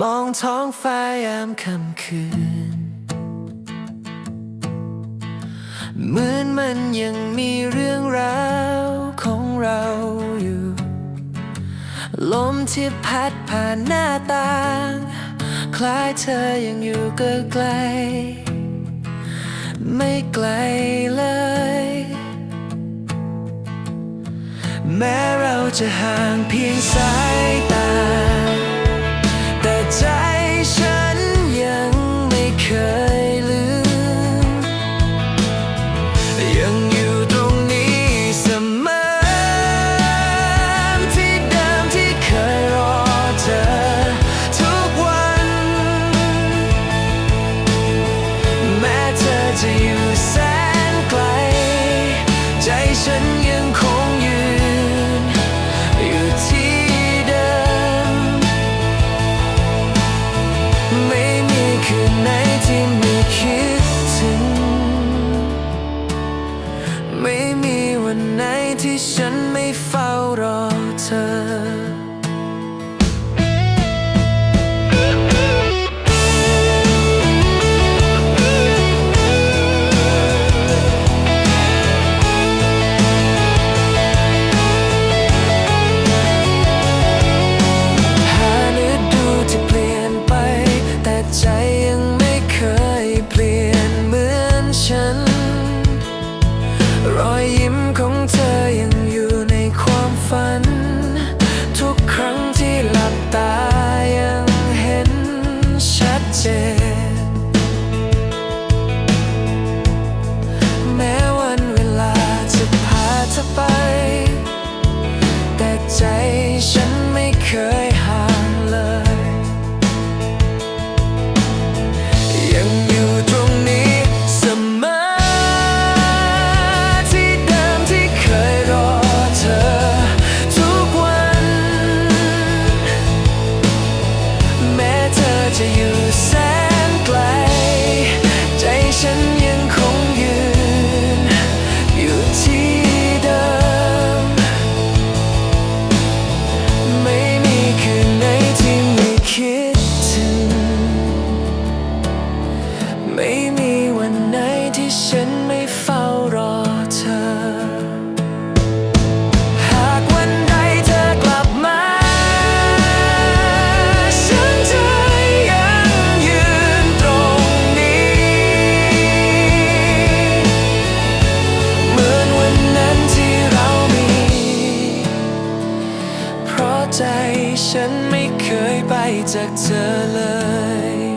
มองท้องฟ้ายามค่ำคืน เหมือนมันยังมีเรื่องราวของเราอยู่ ลมที่พัดผ่านหน้าต่าง คล้ายเธอยังอยู่ไกลๆไม่ไกลเลย แม้เราจะห่างเพียงสายตา จะอยู่แสนไกล ใจฉันยังคงยืน อยู่ที่เดิม ไม่มีคืนไหนที่ไม่คิดถึง ไม่มีวันไหนที่ฉันไม่เฝ้ารอ ฉัน ไปจากเธอเลย